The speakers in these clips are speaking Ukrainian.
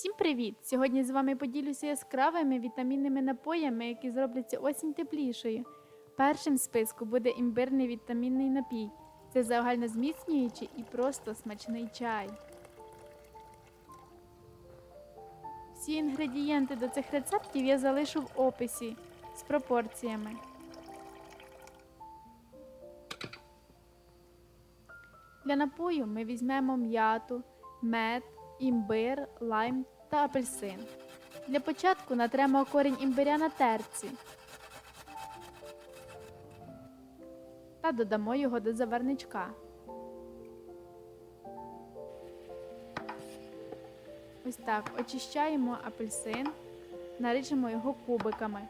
Всім привіт! Сьогодні з вами поділюся яскравими вітамінними напоями, які зроблять осінь теплішою. Першим в списку буде імбирний вітамінний напій. Це загальнозміцнюючий і просто смачний чай. Всі інгредієнти до цих рецептів я залишу в описі з пропорціями. Для напою ми візьмемо м'яту, мед, імбир, лайм та апельсин. Для початку натремо корінь імбиря на терці та додамо його до заварничка. Ось так очищаємо апельсин, наріжемо його кубиками.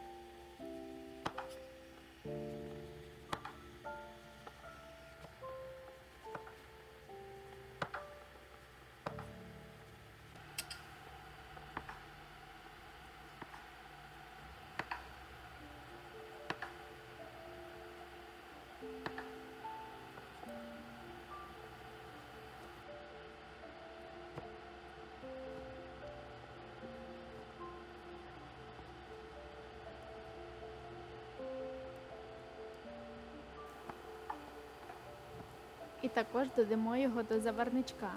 Також додамо його до заварничка.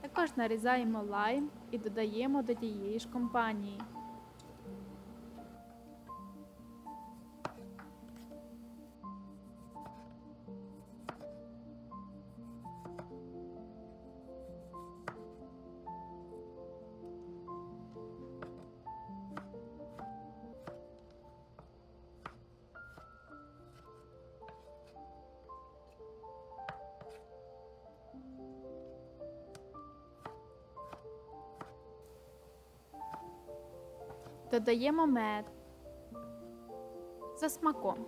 Також нарізаємо лайм і додаємо до тієї ж компанії. Додаємо мед за смаком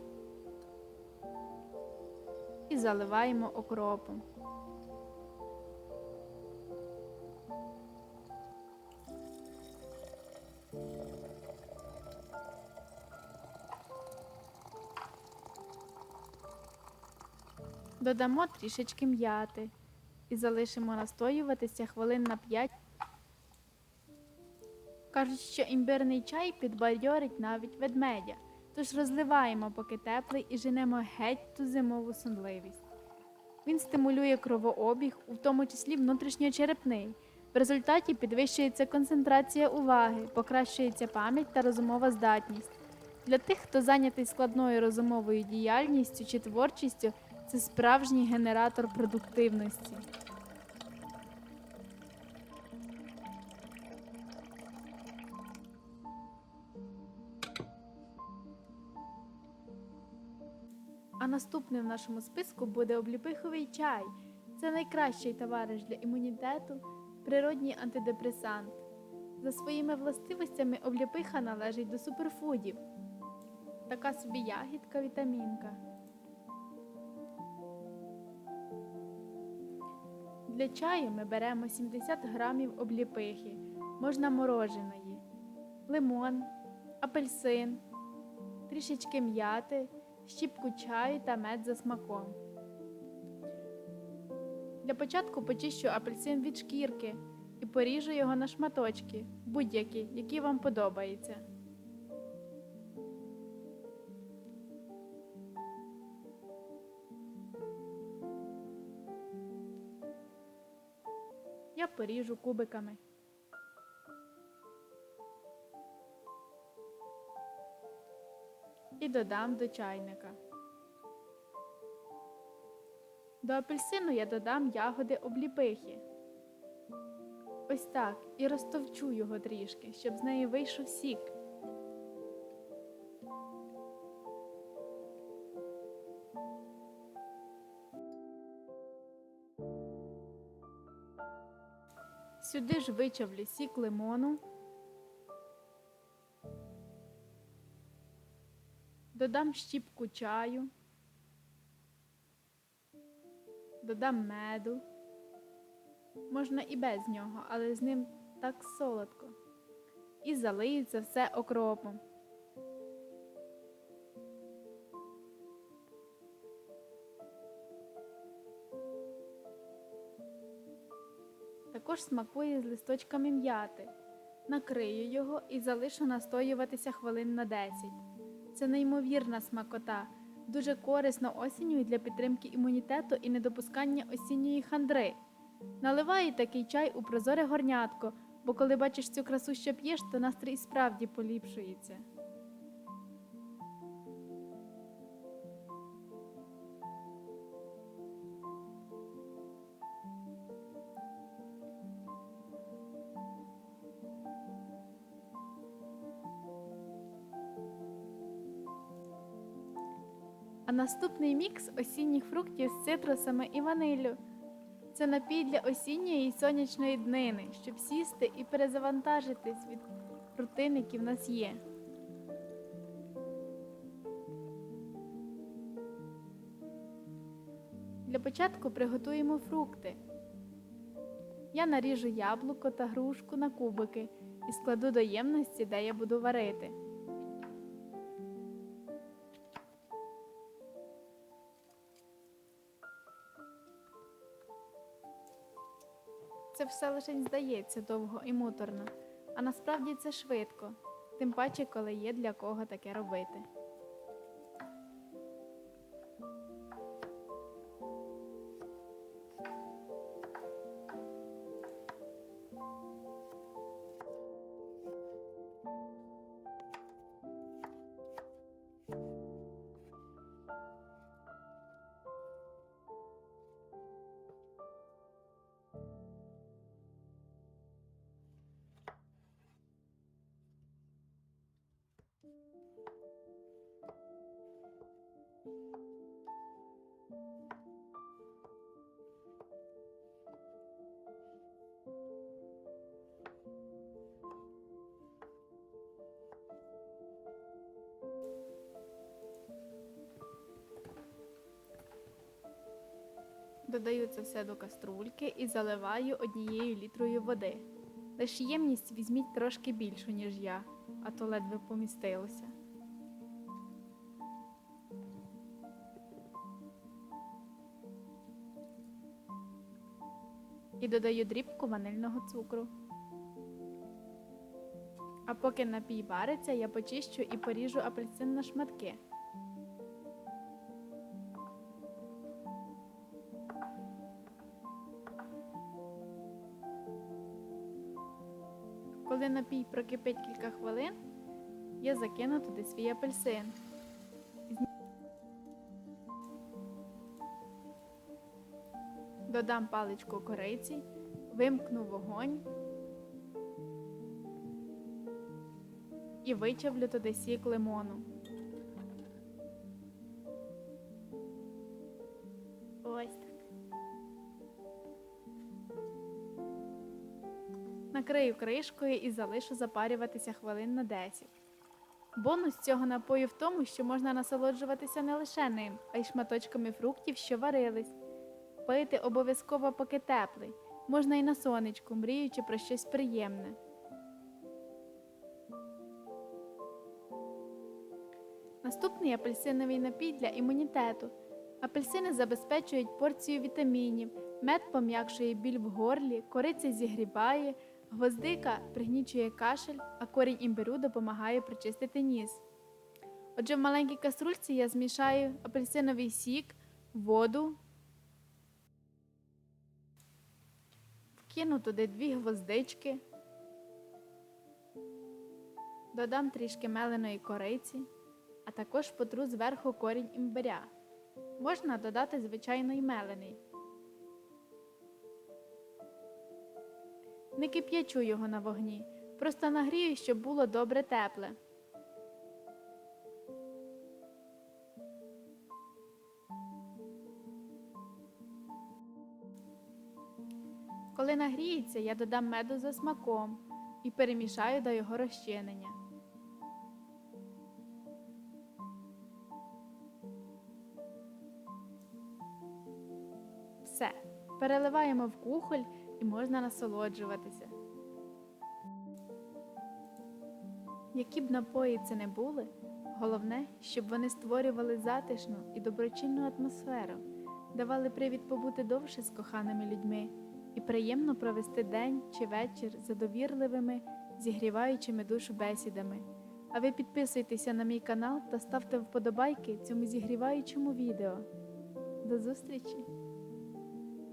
і заливаємо окропом. Додамо трішечки м'яти і залишимо настоюватися хвилин на 5 Кажуть, що імбирний чай підбадьорить навіть ведмедя, тож розливаємо, поки теплий, і женемо геть ту зимову сонливість. Він стимулює кровообіг, у тому числі внутрішньочерепний. В результаті підвищується концентрація уваги, покращується пам'ять та розумова здатність. Для тих, хто зайнятий складною розумовою діяльністю чи творчістю, це справжній генератор продуктивності. А наступним в нашому списку буде обліпиховий чай. Це найкращий товариш для імунітету, природній антидепресант. За своїми властивостями обліпиха належить до суперфудів. Така собі ягідка вітамінка. Для чаю ми беремо 70 грамів обліпихи, можна мороженої, лимон, апельсин, трішечки м'яти щіпку чаю та мед за смаком. Для початку почищу апельсин від шкірки і поріжу його на шматочки, будь-які, які вам подобаються. Я поріжу кубиками. І додам до чайника. До апельсину я додам ягоди обліпихи. Ось так і розтовчу його трішки, щоб з неї вийшов сік. Сюди ж вичавлю сік лимону. Додам щіпку чаю, додам меду. Можна і без нього, але з ним так солодко. І залию це все окропом. Також смакує з листочками м'яти. Накрию його і залишу настоюватися хвилин на 10. Це неймовірна смакота, дуже корисно осінню для підтримки імунітету і недопускання осінньої хандри. Наливай такий чай у прозоре горнятко, бо коли бачиш цю красу, що п'єш, то настрій справді поліпшується. А наступний мікс осінніх фруктів з цитрусами і ваниллю. Це напій для осінньої і сонячної днини, щоб сісти і перезавантажитись від рутин, які в нас є. Для початку приготуємо фрукти. Я наріжу яблуко та грушку на кубики і складу до ємності, де я буду варити. Все лише здається довго і муторно, а насправді це швидко, тим паче, коли є для кого таке робити. Додаю це все до каструльки і заливаю однією літрою води. Лиш ємність візьміть трошки більшу, ніж я, а то ледве помістилося. І додаю дрібку ванильного цукру. А поки напій вариться, я почищу і поріжу апельсин на шматки. Коли напій прокипить кілька хвилин, я закину туди свій апельсин. Додам паличку кориці, вимкну вогонь і вичавлю туди сік лимону. Ось так. Накрию кришкою і залишу запарюватися хвилин на 10. Бонус цього напою в тому, що можна насолоджуватися не лише ним, а й шматочками фруктів, що варились. Пити обов'язково поки теплий, можна і на сонечку, мріючи про щось приємне. Наступний апельсиновий напій для імунітету. Апельсини забезпечують порцію вітамінів, мед пом'якшує біль в горлі, кориця зігріває, гвоздика пригнічує кашель, а корінь імбиру допомагає прочистити ніс. Отже, в маленькій каструльці я змішаю апельсиновий сік, воду, вкину туди дві гвоздички, додам трішки меленої кориці, а також потру зверху корінь імбиря. Можна додати звичайний мелений. Не кип'ячу його на вогні, просто нагрію, щоб було добре тепле. Нагріється, я додам меду за смаком і перемішаю до його розчинення. Все, переливаємо в кухоль і можна насолоджуватися. Які б напої це не були, головне, щоб вони створювали затишну і доброчинну атмосферу, давали привід побути довше з коханими людьми і приємно провести день чи вечір за довірливими, зігріваючими душу бесідами. А ви підписуйтеся на мій канал та ставте вподобайки цьому зігріваючому відео. До зустрічі!